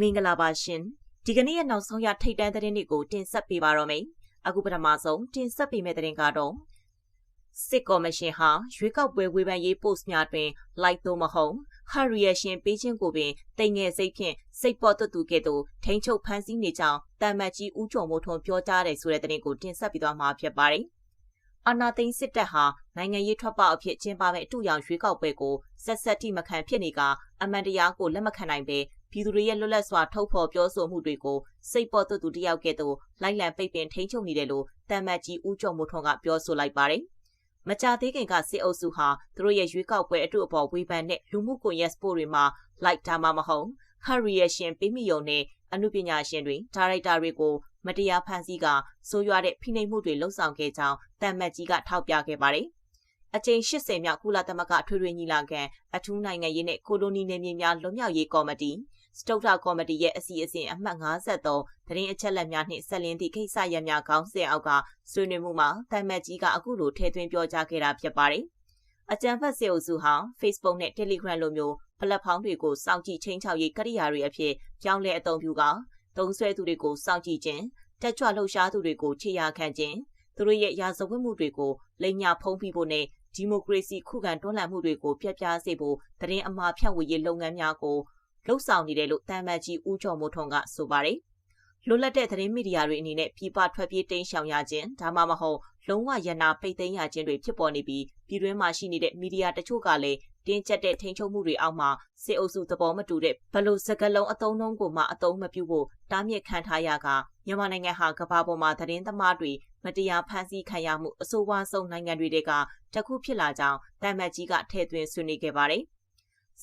မင်္ဂလာပါရှင်ဒီကနေ့ရဲ့နောက်ဆုံးရထိတ်တန့်သတင်းတွေကိုတင်ဆက်ပေးပါတော့မယ်အခုပထမဆုံးတင်ဆက်ပေးမယ့်သတင်းကတော့စစ်ကော်မရှင်ဟာရွေးကောက်ပွဲဝေဖန်ရေး post များတွင် like သို့မဟုတ် reaction ပေးခြင်းကိုပင်တိမ်ငယ်စိတ်ဖြင့်စိတ်ပေါ်တွတူကဲ့သို့ထိန်းချုပ်ဖန်ဆီးနေကြောင်းတမ်မတ်ကြီးဦးကျော်မိုးထွန်းပြောကြားတယ်ဆိုတဲ့သတင်းကိုတင်ဆက်ပြီးသွားမှာဖြစ်ပါတယ်အာနာသိန်းစစ်တပ်ဟာနိုင်ငံရေးထွက်ပေါက်အဖြစ်ကျင်းပမဲ့အတူရောင်ရွေးကောက်ပွဲကိုဆက်ဆက်တိမခံဖြစ်နေကအမှန်တရားကိုလက်မခံနိုင်ပဲ ပြည်သူတွေရဲ့လွတ်လပ်စွာထုတ်ဖော်ပြောဆိုမှုတွေကိုစိတ်ပေါ်သူသူတယောက်ကဲ့သို့လိုက်လံပိတ်ပင်ထိန်းချုပ်နေတယ်လို့တမ်မတ်ကြီးဦးကျော်မိုးထွန်းကပြောဆိုလိုက်ပါတယ်။မကြသေးခင်ကစစ်အုပ်စုဟာသူတို့ရဲ့ရွေးကောက်ပွဲအတူအပေါ်ဝေဖန်တဲ့လူမှုကွန်ရက်စပို့တွေမှာ like ဒါမှမဟုတ် reaction ပေးမိုံနဲ့အမှုပညာရှင်တွေဒါရိုက်တာတွေကိုမတရားဖန်ဆီးကဆိုးရွားတဲ့ဖိနှိပ်မှုတွေလှုံ့ဆော်ခဲ့ကြောင်းတမ်မတ်ကြီးကထောက်ပြခဲ့ပါတယ်။အကြိမ်80မြောက်ကုလသမဂ္ဂထွေထွေညီလာခံအထူးနိုင်ငံရေးနဲ့ကိုလိုနီနယ်မြေများလွတ်မြောက်ရေးကော်မတီ စတုထကော်မတီရဲ့အစီအစဉ်အမှတ်53သတင်းအချက်အလက်များနှင့်ဆက်လင်းသည့်ကိစ္စရပ်များခေါင်းစဉ်အောက်ကဆွေးနွေးမှုမှာတမ်မတ်ကြီးကအခုလိုထည့်သွင်းပြောကြားခဲ့တာဖြစ်ပါတယ်။အကြံဖတ်စေအုပ်စုဟာ Facebook နဲ့ Telegram လိုမျိုးပလက်ဖောင်းတွေကိုစောင့်ကြည့်ချင်းချောက်ရေးကရိယာတွေအဖြစ်ပြောင်းလဲအသုံးပြုကသုံးဆွဲသူတွေကိုစောင့်ကြည့်ခြင်းတက်ကြွလှုပ်ရှားသူတွေကိုခြေရာခံခြင်းသူတို့ရဲ့ရာဇဝတ်မှုတွေကိုလိမ်ညာဖုံးဖိဖို့နဲ့ဒီမိုကရေစီခုခံတွန်းလှန်မှုတွေကိုပြပြစေဖို့တရင်အမှားဖြန့်ဝေရေးလုပ်ငန်းများကို လှုပ်ဆောင်နေတယ်လို့တမ်မတ်ကြီးဦးကျော်မိုးထွန်းကဆိုပါတယ်။လွတ်လပ်တဲ့သတင်းမီဒီယာတွေအနေနဲ့ပြည်ပထွက်ပြေးတိမ်းရှောင်ရခြင်းဒါမှမဟုတ်လုံးဝရနာပိတ်သိမ်းရခြင်းတွေဖြစ်ပေါ်နေပြီးပြည်တွင်းမှာရှိနေတဲ့မီဒီယာတချို့ကလည်းတင်းကျပ်တဲ့ထိန်းချုပ်မှုတွေအောက်မှာစစ်အုပ်စုသဘောမတူတဲ့ဘလို့စကလုံးအသုံးနှုန်းကိုမှအသုံးမပြုဖို့တားမြစ်ခံထားရကမြန်မာနိုင်ငံဟာကမ္ဘာပေါ်မှာသတင်းသမားတွေမတရားဖမ်းဆီးခံရမှုအဆိုးဝါးဆုံးနိုင်ငံတွေကတခုဖြစ်လာကြောင်းတမ်မတ်ကြီးကထည့်သွင်းဆွေးနွေးခဲ့ပါတယ်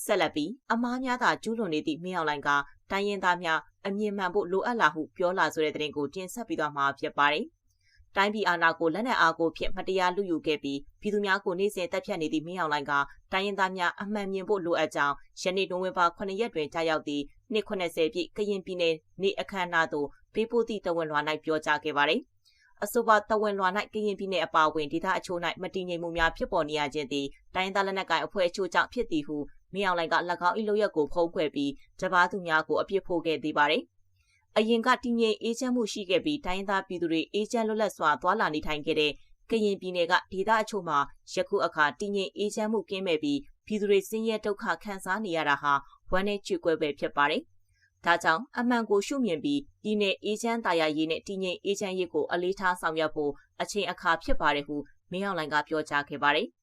ဆက်လက်ပြီးအမားများသာကျူးလွန်နေသည့်မင်းအောင်လိုင်ကတိုင်းရင်းသားများအမြင်မှန်ဖို့လိုအပ်လာဟုပြောလာဆိုတဲ့သတင်းကိုတင်ဆက်ပြီးသွားမှာဖြစ်ပါတယ်။တိုင်းပြည်အာဏာကိုလက်နက်အားကိုဖြင့်မတရားလူယူခဲ့ပြီးပြည်သူများကိုနေ့စဉ်တပ်ဖြတ်နေသည့်မင်းအောင်လိုင်ကတိုင်းရင်းသားများအမှန်မြင်ဖို့လိုအပ်ကြောင်းယနေ့နိုဝင်ဘာ9ရက်တွင်ကြာရောက်သည့်နှစ်80ပြည့်ကရင်ပြည်နယ်နေ့အခမ်းအနားသို့ပေးပို့သည့်တဝန်လွှာ၌ပြောကြားခဲ့ပါတယ်။အဆိုပါတဝန်လွှာ၌ကရင်ပြည်နယ်အပါအဝင်ဒေသအချို့၌မတည်ငြိမ်မှုများဖြစ်ပေါ်နေရခြင်းသည်တိုင်းသားလက်နက်ကိုင်အဖွဲ့အချို့ကြောင့်ဖြစ်သည်ဟု မင်းအောင်လှိုင်က၎င်း၏လုပ်ရက်ကိုဖုံးကွယ်ပြီးတပားသူများကိုအပြစ်ဖို့ခဲ့သေးပါတယ်။အရင်ကတည်ငြိမ်အေးချမ်းမှုရှိခဲ့ပြီးတိုင်းသားပြည်သူတွေအေးချမ်းလွတ်လပ်စွာသွာလာနေထိုင်ခဲ့တဲ့ကရင်ပြည်နယ်ကဒေသအချို့မှာယခုအခါတည်ငြိမ်အေးချမ်းမှုကင်းမဲ့ပြီးပြည်သူတွေဆင်းရဲဒုက္ခခံစားနေရတာဟာဝမ်းနဲ့ကြွယ်ပဲဖြစ်ပါတယ်။ဒါကြောင့်အမှန်ကိုရှုမြင်ပြီးဒီနေ့အေးချမ်းတာယာရေးနဲ့တည်ငြိမ်အေးချမ်းရေးကိုအလေးထားဆောင်ရွက်ဖို့အချိန်အခါဖြစ်ပါတယ်ဟုမင်းအောင်လှိုင်ကပြောကြားခဲ့ပါတယ်။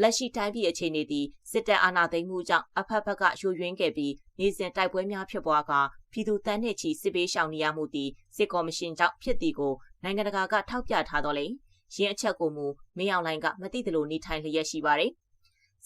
လက်ရှိတိုင်းပြည်အခြေအနေသည်စစ်တပ်အာဏာသိမ်းမှုကြောင့်အဖက်ဖက်ကယိုယွင်းခဲ့ပြီးနေစဉ်တိုက်ပွဲများဖြစ်ပွားကပြည်သူတန်းနှစ်ချီစစ်ပေးရှောင်နေရမှုသည်စစ်ကော်မရှင်ကြောင့်ဖြစ်သည်ကိုနိုင်ငံတကာကထောက်ပြထားတော့လေရင်းအချက်ကိုမူမင်းအောင်လိုင်းကမသိသလိုနေထိုင်လျက်ရှိပါတယ်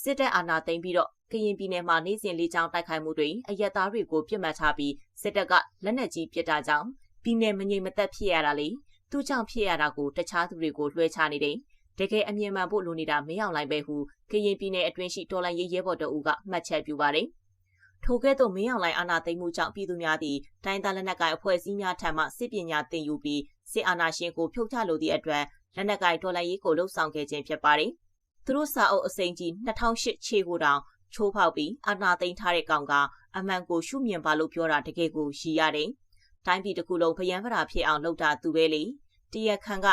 စစ်တပ်အာဏာသိမ်းပြီးတော့ကရင်ပြည်နယ်မှာနေစဉ်လေးချောင်းတိုက်ခိုက်မှုတွေအရက်သားတွေကိုပြစ်မှတ်ထားပြီးစစ်တပ်ကလက်နက်ကြီးပစ်တာကြောင့်ပြည်နယ်မငြိမ်မသက်ဖြစ်ရတာလေသူကြောင့်ဖြစ်ရတာကိုတခြားသူတွေကိုလွှဲချနေတယ် တကယ်အမြင်မှန်ဖို့လိုနေတာမင်းအောင်လိုက်ပဲဟုကရင်ပြည်နယ်အတွင်းရှိတော်လိုင်းရေးရဲဘော်တအူးကမှတ်ချက်ပြုပါတယ်။ထိုကဲ့သို့မင်းအောင်လိုင်းအာဏာသိမ်းမှုကြောင့်ပြည်သူများသည်တိုင်းသားလက်နက်ကိုင်အဖွဲ့အစည်းများထံမှစစ်ပညာသင်ယူပြီးစစ်အာဏာရှင်ကိုဖြုတ်ချလိုသည့်အတွက်လက်နက်ကိုင်တော်လိုင်းရေးကိုလှုပ်ဆောင်ခဲ့ခြင်းဖြစ်ပါတယ်။သူတို့စာအုပ်အစိမ်းကြီး2008ခြေကိုတောင်ချိုးဖောက်ပြီးအာဏာသိမ်းထားတဲ့ကောင်ကအမှန်ကိုရှုမြင်ပါလို့ပြောတာတကယ်ကိုရည်ရတယ်။တိုင်းပြည်တစ်ခုလုံးဗယံဖရာဖြစ်အောင်လုပ်တာသူပဲလေ။တရခန်က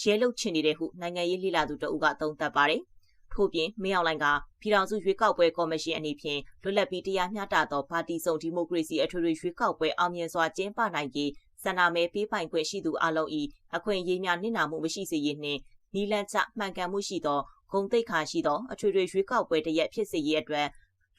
ရဲလုတ်ချင်နေတဲ့ဟုနိုင်ငံရေးလှိလာသူတအုပ်ကသုံးသပ်ပါတယ်။ထို့ပြင်မင်းအောင်လှိုင်ကပြည်ထောင်စုရွေးကောက်ပွဲကော်မရှင်အနေဖြင့်လွတ်လပ်ပြီးတရားမျှတသောပါတီစုံဒီမိုကရေစီအထွေထွေရွေးကောက်ပွဲအောင်မြင်စွာကျင်းပနိုင်ရေးစန္ဒမဲပေးပိုင်ခွင့်ရှိသူအလုံး၏အခွင့်အရေးများနစ်နာမှုမရှိစေရေးနှင့်နီလန့်ချမှန်ကန်မှုရှိသောဂုံတိတ်ခါရှိသောအထွေထွေရွေးကောက်ပွဲတရက်ဖြစ်စေရေးအတွက်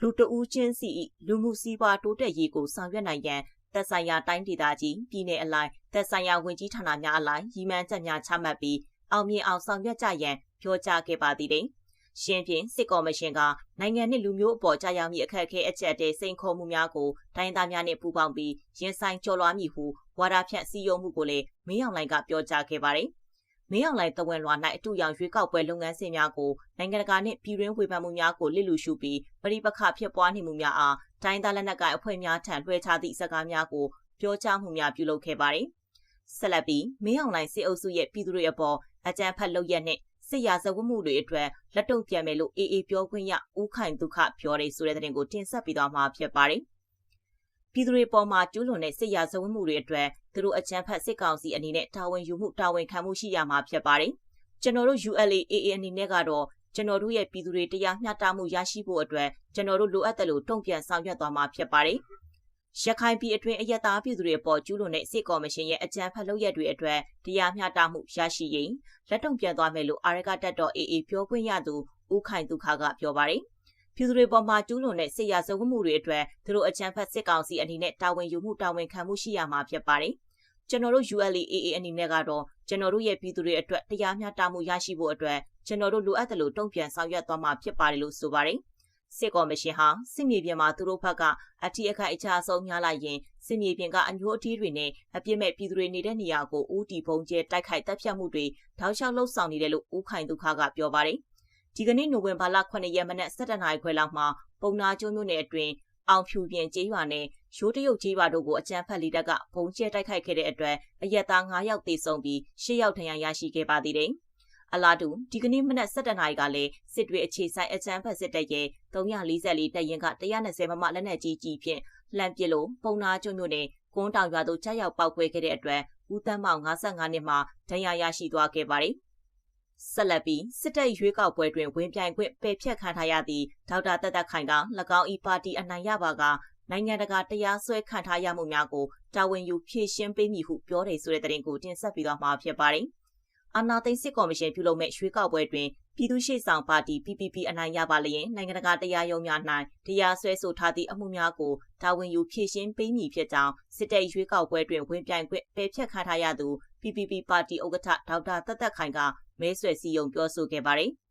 လူတဦးချင်းစီလူမှုစည်းဝါးတိုးတက်ရေးကိုဆောင်ရွက်နိုင်ရန် သက်ဆိုင်ရာတိုင်းဒေသကြီးပြည်내အလိုက်သက်ဆိုင်ရာဝင်ကြီးဌာနများအလိုက်ရည်မှန်းချက်များချမှတ်ပြီးအောင်မြင်အောင်ဆောင်ရွက်ကြရန်ပြောကြားခဲ့ပါသည်။ရှင်းဖြင့်စစ်ကော်မရှင်ကနိုင်ငံနှင့်လူမျိုးအပေါ်ကြာရောက်မည့်အခက်အခဲအကျက်တဲစိန်ခေါ်မှုများကိုတိုင်းသားများနှင့်ပူးပေါင်းပြီးရင်ဆိုင်ကျော်လွှားမည်ဟုဝါဒဖြန့်စည်းရုံးမှုကိုလည်းမင်းအောင်လှိုင်ကပြောကြားခဲ့ပါတယ်။ မင်းအောင်လှိုင်တဝန်လွှာ၌အတူရောင်ရွေးကောက်ပွဲလုပ်ငန်းစဉ်များကိုနိုင်ငံတကာနှင့်ပြည်တွင်းဝေဖန်မှုများကိုလစ်လူရှုပြီးပရိပခဖြစ်ပွားနေမှုများအားတိုင်းသားလက်နက်ကိုင်အဖွဲ့များထံလွှဲချသည့်စကားများကိုပြောကြားမှုများပြုလုပ်ခဲ့ပါတယ်။ဆက်လက်ပြီးမင်းအောင်လှိုင်စစ်အုပ်စုရဲ့ပြည်သူတွေအပေါ်အကြမ်းဖက်လုပ်ရက်နဲ့စစ်ရာဇဝတ်မှုတွေအတွက်လက်တုံ့ပြန်မယ်လို့အေးအေးပြောခွင့်ရဦးခိုင်ဒုက္ခပြောတယ်ဆိုတဲ့တဲ့တင်ကိုတင်ဆက်ပြီးတော့မှာဖြစ်ပါတယ်။ပြည်သူတွေပေါ်မှာကျူးလွန်တဲ့စစ်ရာဇဝတ်မှုတွေအတွက် သူတို့အကြမ်းဖက်စစ်ကောင်စီအနေနဲ့တာဝန်ယူမှုတာဝန်ခံမှုရှိရမှာဖြစ်ပါတယ်။ကျွန်တော်တို့ ULA/AA အနေနဲ့ကတော့ကျွန်တော်တို့ရဲ့ပြည်သူတွေတရားမျှတမှုရရှိဖို့အတွက်ကျွန်တော်တို့လိုအပ်တယ်လို့တုံ့ပြန်ဆောင်ရွက်သွားမှာဖြစ်ပါတယ်။ရခိုင်ပြည်အတွင်းအယက်သားပြည်သူတွေအပေါ်ကျူးလွန်တဲ့စစ်ကော်မရှင်ရဲ့အကြမ်းဖက်လုပ်ရက်တွေအတွက်တရားမျှတမှုရရှိရင်လက်တုံ့ပြန်သွားမယ်လို့အာရကတက်တော် AA ပြောခွင့်ရသူဦးခိုင်ဒုက္ခကပြောပါတယ်။ပြည်သူတွေပေါ်မှာကျူးလွန်တဲ့စစ်ရာဇဝတ်မှုတွေအတွက်သူတို့အကြမ်းဖက်စစ်ကောင်စီအနေနဲ့တာဝန်ယူမှုတာဝန်ခံမှုရှိရမှာဖြစ်ပါတယ်။ ကျွန်တော်တို့ ULA/AA အနေနဲ့ကတော့ကျွန်တော်တို့ရဲ့ပြည်သူတွေအတွက်တရားမျှတမှုရရှိဖို့အတွက်ကျွန်တော်တို့လိုအပ်တယ်လို့တုံ့ပြန်ဆောင်ရွက်သွားမှာဖြစ်ပါတယ်လို့ဆိုပါတယ်။စစ်ကော်မရှင်ဟာစစ်မြေပြင်မှာသူတို့ဘက်ကအထီးအခိုက်အချအဆုံးများလိုက်ရင်စစ်မြေပြင်ကအညိုအတီးတွေနဲ့အပြစ်မဲ့ပြည်သူတွေနေတဲ့နေရာကိုဦးတီပုံကျဲတိုက်ခိုက်တပ်ဖြတ်မှုတွေထောက်လျှောက်လှုပ်ဆောင်နေတယ်လို့ဦးခိုင်ဒုက္ခကပြောပါတယ်။ဒီကနေ့နိုဝင်ဘာလ9ရက်မနက်7:00နာရီခွဲလောက်မှာပုံနာကျွန်းမြို့နယ်အတွင်းအောင်ဖြူပြင်ကျေးရွာနဲ့ ရိုးတရုတ်ကျေးရွာတို့ကိုအကြမ်းဖက်လီတပ်ကဘုံကျဲတိုက်ခိုက်ခဲ့တဲ့အတွက်အရက်သား9ယောက်သေဆုံးပြီး10ယောက်ထဏ်ရာရရှိခဲ့ပါသေးတယ်။အလားတူဒီကနေ့မနက်7:00နာရီကလည်းစစ်တွေအခြေဆိုင်အကြမ်းဖက်စစ်တပ်ရဲ့344တပ်ရင်က120မမလက်နက်ကြီးကြီးဖြင့်လှမ်းပစ်လို့ပုံနာကျွန်းမြို့နယ်ကွန်းတောင်ရွာသို့ကြားရောက်ပောက်ကွဲခဲ့တဲ့အတွက်ဦးတန်းမောင်55နှစ်မှာဒဏ်ရာရရှိသွားခဲ့ပါတယ်။ဆက်လက်ပြီးစစ်တပ်ရွေးကောက်ပွဲတွင်ဝင်ပြိုင်ခွင့်ပယ်ဖျက်ခံထားရသည့်ဒေါက်တာတက်တက်ခိုင်က၎င်း၏ပါတီအနိုင်ရပါက နိုင်ငံတကာတရားစွဲခံထားရမှုများကိုတာဝန်ယူဖြေရှင်းပေးမည်ဟုပြောတယ်ဆိုတဲ့သတင်းကိုတင်ဆက်ပြီးတော့မှာဖြစ်ပါတယ်။အာနာသိန်းစစ်ကော်မရှင်ပြုလုပ်မဲ့ရွေးကောက်ပွဲတွင်ပြည်သူ့ရှေ့ဆောင်ပါတီ PPP အနိုင်ရပါလျင်နိုင်ငံတကာတရားရုံးများ၌တရားစွဲဆိုထားသည့်အမှုများကိုတာဝန်ယူဖြေရှင်းပေးမည်ဖြစ်ကြောင်းစစ်တပ်ရွေးကောက်ပွဲတွင်ဝင်ပြိုင်ခွင့်ပယ်ဖျက်ခံထားရသူ PPP ပါတီဥက္ကဋ္ဌဒေါက်တာတက်တက်ခိုင်ကမဲဆွယ်စည်းရုံပြောဆိုခဲ့ပါတယ်။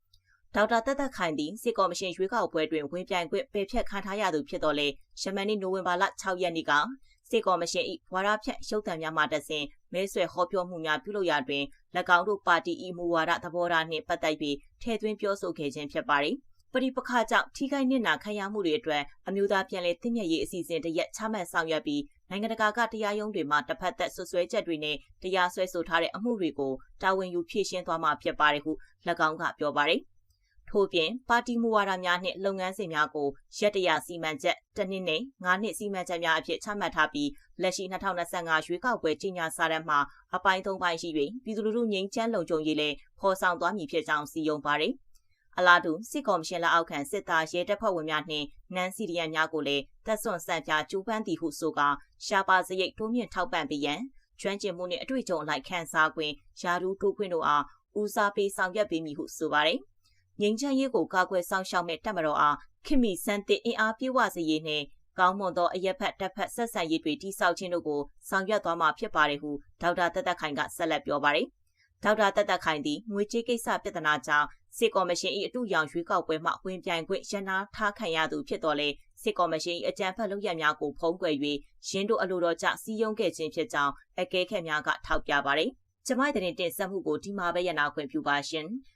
ဒေါက်တာတက်တက်ခိုင်သည်စစ်ကော်မရှင်ရွေးကောက်ပွဲတွင်ဝင်ပြိုင်ခွင့်ပယ်ဖျက်ခံထားရသူဖြစ်တော်လဲယမန်နေ့နိုဝင်ဘာလ6ရက်နေ့ကစစ်ကော်မရှင်၏ဝါရဖြတ်ရုပ်သံများမှတဆင်မဲဆွယ်ဟောပြောမှုများပြုလုပ်ရာတွင်၎င်းတို့ပါတီ၏မူဝါဒသဘောထားနှင့်ပတ်သက်ပြီးထည့်သွင်းပြောဆိုခဲ့ခြင်းဖြစ်ပါသည်ပရိပခါကြောင့်ထိခိုက်နစ်နာခံရမှုတွေအတွက်အမျိုးသားပြန်လည်သိမြတ်ရေးအစီအစဉ်တရက်ချမှတ်ဆောင်ရွက်ပြီးနိုင်ငံတကာကတရားရုံးတွေမှာတစ်ဖက်သက်ဆွဆွဲချက်တွေနဲ့တရားစွဲဆိုထားတဲ့အမှုတွေကိုတာဝန်ယူဖြေရှင်းသွားမှာဖြစ်ပါတယ်ဟု၎င်းကပြောပါတယ်။ ထို့ပြင်ပါတီမူဝါဒများနှင့်လုပ်ငန်းစဉ်များကိုရက်တရစီမံချက်တစ်နှစ်နဲ့၅နှစ်စီမံချက်များအဖြစ်ချမှတ်ထားပြီးလက်ရှိ2025ရွေးကောက်ပွဲကြီးညာစာတမ်းမှာအပိုင်း၃ပိုင်းရှိပြီးပြည်သူလူထုငြိမ်းချမ်းလုံခြုံရေးလည်းဖော်ဆောင်သွားမည်ဖြစ်ကြောင်းစီရင်ပါတယ်။အလားတူစစ်ကော်မရှင်လက်အောက်ခံစစ်သားရဲတပ်ဖွဲ့ဝင်များနှင့်နန်စီရီယန်များကိုလည်းတပ်ဆွန့်ဆန့်ပြကျူးပန်းသည်ဟုဆိုကာရှားပါစရိတ်တိုးမြင့်ထောက်ပံ့ပေးရန်ကျွမ်းကျင်မှုနှင့်အတွေ့အကြုံအလိုက်ခန်းစားခွင့်ယာရူတိုးခွင့်တို့အားဦးစားပေးဆောင်ရွက်ပေးမည်ဟုဆိုပါတယ်။ ငြိမ်းချမ်းရေးကိုကာကွယ်ဆောင်ရှောက်မဲ့တပ်မတော်အားခင်မီစံတစ်အင်အားပြေဝစေရေးနှင့်ကောင်းမွန်သောအရက်ဖက်တပ်ဖက်ဆက်ဆံရေးတွေတိစောက်ခြင်းတို့ကိုဆောင်ရွက်သွားမှာဖြစ်ပါတယ်ဟုဒေါက်တာတက်တက်ခိုင်ကဆက်လက်ပြောပါတယ်။ဒေါက်တာတက်တက်ခိုင်သည်ငွေကြေးကိစ္စပြဿနာကြောင့်စစ်ကော်မရှင်၏အတူရောင်ရွေးကောက်ပွဲမှဝင်ပြိုင်ခွင့်ရနာထားခံရသူဖြစ်တော်လဲစစ်ကော်မရှင်၏အကြံဖက်လုပ်ရများကိုဖုံးကွယ်၍ရင်းတို့အလိုတော်ကြစီယုံခဲ့ခြင်းဖြစ်ကြောင်းအကဲခတ်များကထောက်ပြပါတယ်။ကျမတဲ့တင်ဆက်မှုကိုဒီမှာပဲရနာခွင့်ပြုပါရှင်။